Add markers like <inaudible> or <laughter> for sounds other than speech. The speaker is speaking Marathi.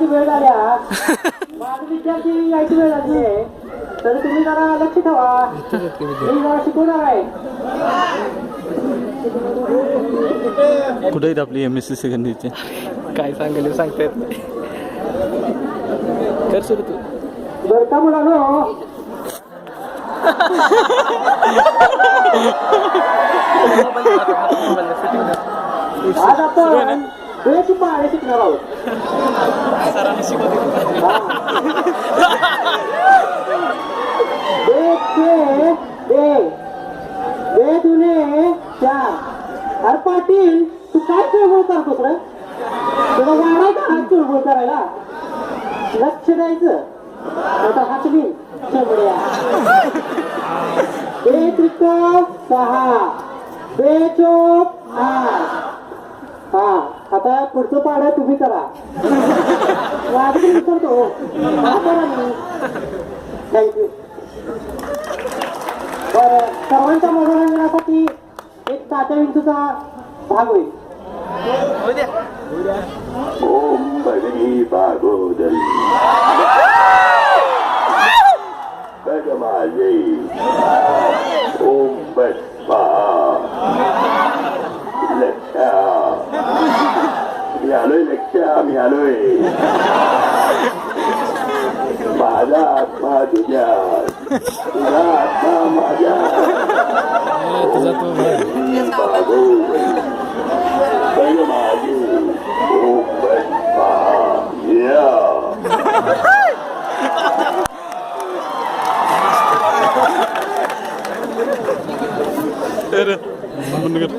यायची वेळ झाल्या माझे विद्यार्थी यायची वेळ झाली आहे. तर तुम्ही जरा लक्ष ठेवा. मी जरा शिकवणार आहे. कुठे आहेत आपली एम एस सी सेकंडरीचे काय सांगेल सांगता येत नाही. कर सुरू तू. बरं का मुलांनो? <laughs> आज आपण वेळेची पाहणे शिकणार आहोत एक ते. दे दे दुने चार अरे पाटील तू काय चळवळ करतोस रे? तुला वाढाय का हात चळवळ करायला? लक्ष द्यायचं. आता हात मी चळवळ्या बे त्रिक सहा. बे चोप आठ. हा. आता पुढचं पाडं तुम्ही करा. माझं विसरतो हो. हा. करा मी. थँक्यू बरं सर्वांच्या मनोरंजनासाठी एक तात्या विंचूचा भाग होईल. ओम भगनी भागोदरी. बग माझे ओम बस्पा nhà lưới là cha nhà lưới bà ra bà chú nhà ra ba mà ra bà bu bây giờ bà đi ôm bên bà yeah Ere, bunu gör.